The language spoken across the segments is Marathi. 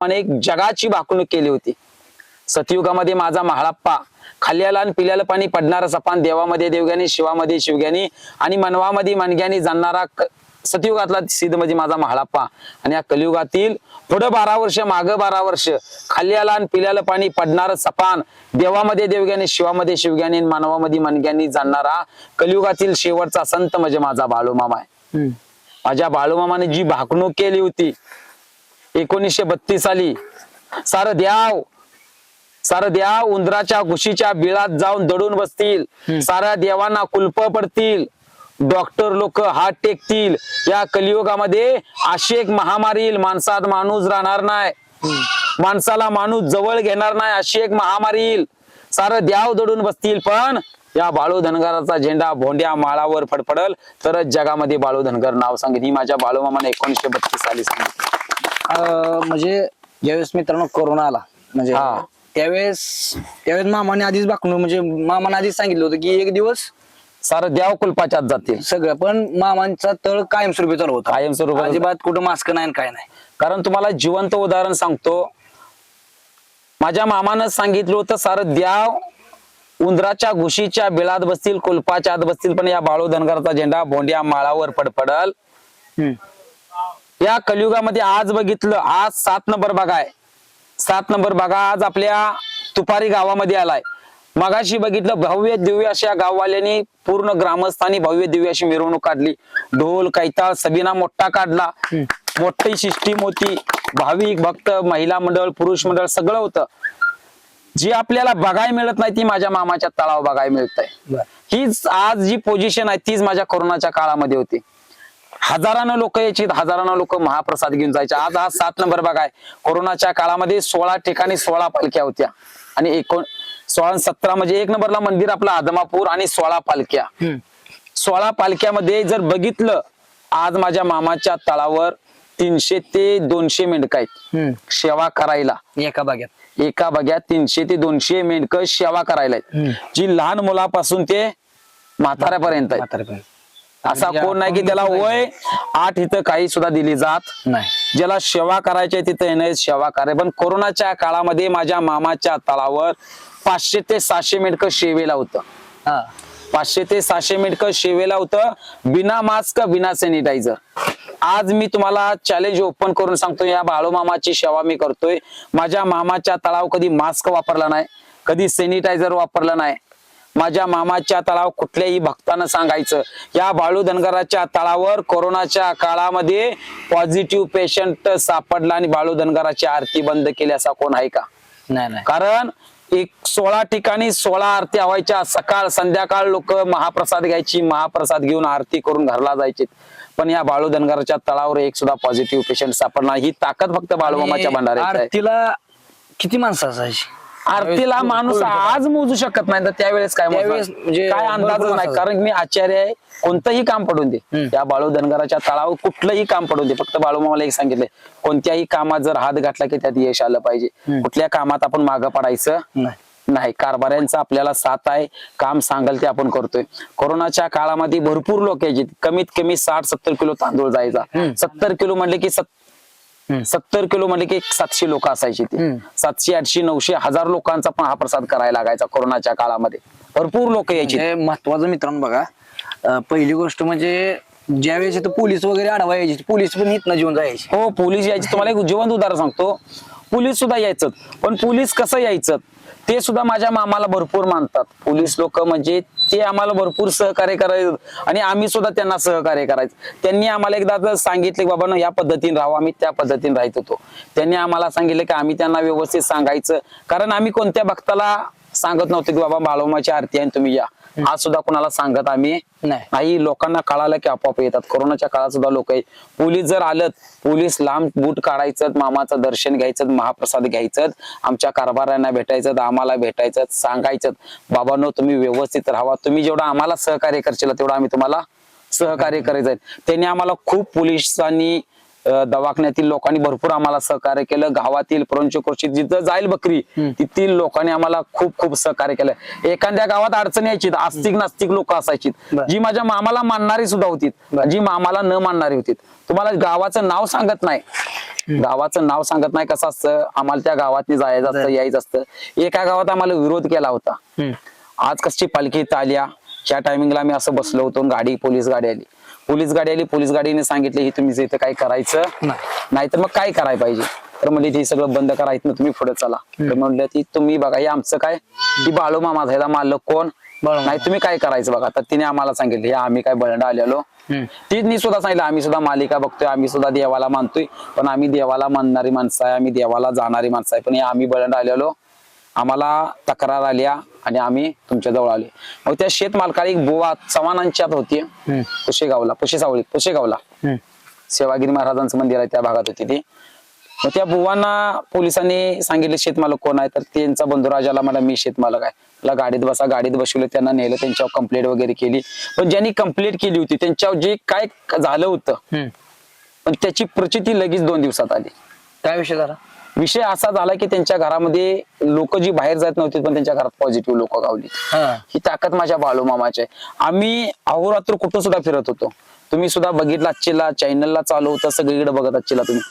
एक जगाची भाकणूक केली होती. सतयुगामध्ये माझा महाळप्पा खाल्ल्याला आणि पिल्याला पाणी पडणारा सपान देवामध्ये देवग्यानी शिवामध्ये शिवग्यानी आणि मनवामध्ये मनग्यानी जाणणारा सतयुगातला सिद्ध म्हणजे माझा महाळप्पा. आणि या कलियुगातील पुढं बारा वर्ष मागं बारा वर्ष खाल्ल्याला आणि पिल्याला पाणी पडणारं सपान देवामध्ये देवग्यानी शिवामध्ये शिवग्यानी मानवामध्ये मनग्यानी जाणणारा कलियुगातील शेवटचा संत म्हणजे माझा बाळूमामा आहे. माझ्या बाळूमामाने जी भाकणूक केली होती एकोणीसशे बत्तीस साली सारं द्याव सारं द्या उंदराच्या घुशीच्या बिळात जाऊन दडून बसतील. साऱ्या देवांना कुलप पडतील. डॉक्टर लोक हात टेकतील. या कलियुगामध्ये अशी एक महामारी येईल. माणसात माणूस राहणार नाही. माणसाला माणूस जवळ घेणार नाही. अशी एक महामारी येईल. सारं द्याव दडून बसतील. पण या बाळू धनगराचा झेंडा भोंड्या माळावर फडफडल. तरच जगामध्ये बाळू धनगर नाव सांगितलं ही माझ्या बाळूमामाने एकोणीसशे बत्तीस साली सांगितलं. म्हणजे ज्यावेळेस मित्रांनो कोरोना आला म्हणजे हा. त्यावेळेस त्यावेळेस मामाने आधीच बाकणू म्हणजे मामाने आधीच सांगितलं होतं की एक दिवस सारं द्याव कुलपाच्यात जातील सगळं पण मामांचा तळ कायमस्वरूपी चालू होता. कायमस्वरूपी. अजिबात कुठं मास्क नाही आणि काय नाही. कारण तुम्हाला जिवंत उदाहरण सांगतो. माझ्या मामानं सांगितलं होतं सारं द्याव उंदराच्या घुशीच्या बिळात बसतील कुलपाच्या आत बसतील पण या बाळू धनगराचा झेंडा भोंड्या माळावर फडफडल. या कलियुगामध्ये आज बघितलं आज सात नंबर बघा आहे. सात नंबर बघा आज आपल्या तुपारी गावामध्ये आलाय. मगाशी बघितलं भव्य दिव्य अशा गाववाल्यांनी पूर्ण ग्रामस्थांनी भव्य दिव्य अशी मिरवणूक काढली. ढोल कैताळ सबिना मोठा काढला. मोठी सिस्टीम होती भाविक भक्त महिला मंडळ पुरुष मंडळ सगळं होतं. जी आपल्याला बघायला मिळत नाही ती माझ्या मामाच्या तळावर बघायला मिळत आहे हीच आज जी पोझिशन आहे तीच माझ्या कोरोनाच्या काळामध्ये होती. हजारानं लोक यायची हजारानं लोक महाप्रसाद घेऊन जायचे. आज हा सात नंबर बघा आहे. कोरोनाच्या काळामध्ये सोळा ठिकाणी सोळा पालख्या होत्या. आणि एकोण सोळा सतरा म्हणजे एक नंबरला मंदिर आपला आदमापूर आणि सोळा पालख्या. सोळा पालख्यामध्ये जर बघितलं आज माझ्या मामाच्या तळावर तीनशे ते दोनशे मेंढक आहेत. सेवा करायला. एका बागेत. एका बघ्यात तीनशे ते दोनशे मेंढक सेवा करायला आहेत. जी लहान मुलापासून ते म्हाताऱ्यापर्यंत. असा कोण नाही की त्याला वय आठ इथं काही सुद्धा दिली जात नाही. ज्याला सेवा करायची तिथं येणं सेवा कराय पण कोरोनाच्या काळामध्ये माझ्या मामाच्या तळावर पाचशे ते सहाशे मेंढक सेवेला होतं. पाचशे ते सहाशे मेंढक सेवेला होतं. बिना मास्क बिना सॅनिटायझर आज मी तुम्हाला चॅलेंज ओपन करून सांगतो या बाळू मामाची सेवा मी करतोय. माझ्या मामाच्या तळाव कधी मास्क वापरला नाही कधी सॅनिटायझर वापरला नाही. माझ्या मामाच्या तळाव कुठल्याही भक्तानं सांगायचं या बाळू धनगराच्या तळावर कोरोनाच्या काळामध्ये पॉझिटिव्ह पेशंट सापडला आणि बाळू धनगराची आरती बंद केली असा कोण आहे का? नाही कारण एक सोळा ठिकाणी सोळा आरती व्हायच्या सकाळ संध्याकाळ लोक महाप्रसाद घ्यायची महाप्रसाद घेऊन आरती करून घरला जायचे. पण या बाळू धनगराच्या तळावर एक सुद्धा पॉझिटिव्ह पेशंट सापडणार ही ताकद फक्त बाळूमामाच्या भंडाऱ्याची आहे. आरतीला किती माणसं असायची? आरतीला माणूस आज मोजू शकत नाही तर त्यावेळेस काय? त्यावेळेस म्हणजे काय भरपूर नाही कारण मी आचार्य आहे कोणतंही काम पडून दे हम्म. या बाळू धनगराच्या तळावर कुठलंही काम पडून दे फक्त बाळू मामाला एक सांगितलंय कोणत्याही कामात जर हात घातला की त्यात यश आलं पाहिजे. कुठल्या कामात आपण मागं पडायचं नाही नाही कारभाऱ्यांचा आपल्याला साथ आहे काम सांगाल ते आपण करतोय कोरोनाच्या काळामध्ये भरपूर लोक यायचे कमीत कमी साठ सत्तर किलो तांदूळ जायचा. सत्तर किलो म्हणले की सत-. सत्तर किलो म्हणले की एक सातशे लोक असायची ती. सातशे आठशे नऊशे हजार लोकांचा पण हा प्रसाद करायला लागायचा कोरोनाच्या काळामध्ये. भरपूर लोक यायची. म्हणजे महत्वाचं मित्रांनो बघा पहिली गोष्ट म्हणजे ज्यावेळेस इथं पोलीस वगैरे अडवा यायची पोलीस पण इथनं जेवून जायचे. हो पोलीस यायचे. तुम्हाला एक जिवंत उदाहरण सांगतो. पोलीस सुद्धा यायचं पण पोलीस कसं यायचं ते सुद्धा माझ्या मामाला भरपूर मानतात. पोलीस लोक म्हणजे ते आम्हाला भरपूर सहकार्य करायचं आणि आम्ही सुद्धा त्यांना सहकार्य करायचं. त्यांनी आम्हाला एकदा सांगितले की बाबा ना या पद्धतीने राहू आम्ही त्या पद्धतीने राहत होतो. त्यांनी आम्हाला सांगितलं की आम्ही त्यांना व्यवस्थित सांगायचं. कारण आम्ही कोणत्या भक्ताला सांगत नव्हतो की बाबा बाळोमाची आरती आहे आणि तुम्ही या. आज सुद्धा कुणाला सांगत आम्ही नाही. लोकांना कळालं की आपोआप येतात. कोरोनाच्या काळात सुद्धा लोक पोलीस जर आलं पोलीस लांब बूट काढायचं मामाचं दर्शन घ्यायचं महाप्रसाद घ्यायचं आमच्या कारभाऱ्यांना भेटायचं आम्हाला भेटायचं सांगायचं बाबांनो तुम्ही व्यवस्थित राहा तुम्ही जेवढं आम्हाला सहकार्य करशील तेवढं आम्ही तुम्हाला सहकार्य करायचं त्यांनी आम्हाला खूप पोलिसांनी दवाखान्यातील लोकांनी भरपूर आम्हाला सहकार्य केलं. गावातील पंचक्रोशीत जिथं जाईल बकरी तिथील लोकांनी आम्हाला खूप खूप सहकार्य केलं. एखाद्या गावात अडचण यायची आस्तिक नास्तिक लोक असायची. जी माझ्या मामाला मानणारी सुद्धा होती जी मामाला न मानणारी होती तुम्हाला गावाचं नाव सांगत नाही. गावाचं नाव सांगत नाही कसं असतं? आम्हाला त्या गावात जायचं असतं यायचं असतं. एका गावात आम्हाला विरोध केला होता. आज कशी पालखी इथं आल्या त्या टायमिंगला आम्ही असं बसलो होतो गाडी पोलीस गाडी आली. पोलीस गाडी आली पोलीस गाडीने सांगितले ही तुम्ही इथं काय करायचं नाही. नाहीतर मग काय करायला पाहिजे? तर म्हणले ते सगळं बंद करायचं ना तुम्ही पुढे चला. तर म्हणलं ती तुम्ही बघा हे आमचं काय? ती बाळू मामा ह्याचा मालक कोण. नाही तुम्ही काय करायचं बघा? तर तिने आम्हाला सांगितलं हे आम्ही काय बळंडा आलेलो. तिने सुद्धा सांगितलं आम्ही सुद्धा मालिका बघतोय आम्ही सुद्धा देवाला मानतोय पण आम्ही देवाला मानणारी माणसं आहे आम्ही देवाला जाणारी माणसं आहे पण हे आम्ही बळंडा आलेलो. आम्हाला तक्रार आल्या आणि आम्ही तुमच्या जवळ आले मग त्या शेत मालकाला एक बुवा चव्हाणांच्यात होती. हम्म. पुशेगावला पुशेसावळी पुशेगावला. सेवागिरी महाराजांचं मंदिर आहे त्या भागात होती ती. मग त्या बुवांना पोलिसांनी सांगितले शेतमालक कोण आहे? तर त्यांचा बंधुराजाला मला मी शेतमालक आहे. मला गाडीत बसा गाडीत बसवलं त्यांना नेलं त्यांच्यावर कंप्लेंट वगैरे केली. पण ज्यांनी कंप्लेंट केली होती त्यांच्यावर जे काय झालं होतं. पण त्याची प्रचिती लगेच दोन दिवसात आली. काय विषय झाला? विषय असा झाला की त्यांच्या घरामध्ये लोक जी बाहेर जात नव्हती पण त्यांच्या घरात पॉझिटिव्ह लोक गावली. हा. ताकद माझ्या बाळू मामाची आहे. आम्ही अहोरात्र कुठं सुद्धा फिरत होतो. तुम्ही सुद्धा बघितला आजचीला चॅनलला चालू होतं सगळीकडे बघत आजचीला तुम्ही.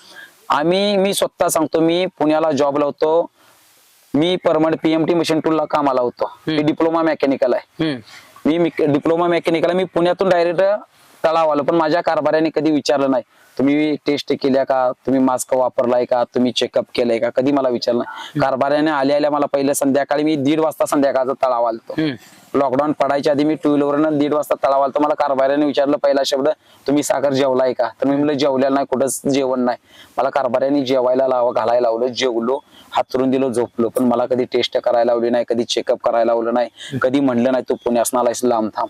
आम्ही मी स्वतः सांगतो मी पुण्याला जॉबला होतो. मी परमनंट पीएमटी मशीन टूलला कामाला होतो. मी डिप्लोमा मेकॅनिकल आहे. मी डिप्लोमा मेकॅनिकल मी पुण्यातून डायरेक्ट तळाव आलो पण माझ्या कारभाऱ्याने कधी विचारलं नाही. तुम्ही टेस्ट केल्या का? तुम्ही मास्क वापरलाय का? तुम्ही चेकअप केलंय का? कधी मला विचारलं नाही. कारभाऱ्याने आल्या आल्या मला पहिलं संध्याकाळी मी दीड वाजता संध्याकाळचा तळाव आलतो. लॉकडाऊन पडायच्या आधी मी टू व्हीलरवरनं दीड वाजता तळाव आलतो. मला कारभाऱ्याने विचारलं पहिला शब्द तुम्ही साखर जेवलाय का? तर मी म्हणलं जेवलेलं नाही कुठंच जेवण नाही. मला कारभाऱ्याने जेवायला लाव घालायला लावलं जेवलो हातरून दिलो झोपलो. पण मला कधी टेस्ट करायला लावली नाही कधी चेकअप करायला लावलं नाही. कधी म्हणलं नाही तू पुण्यास आलायस लांब थांब.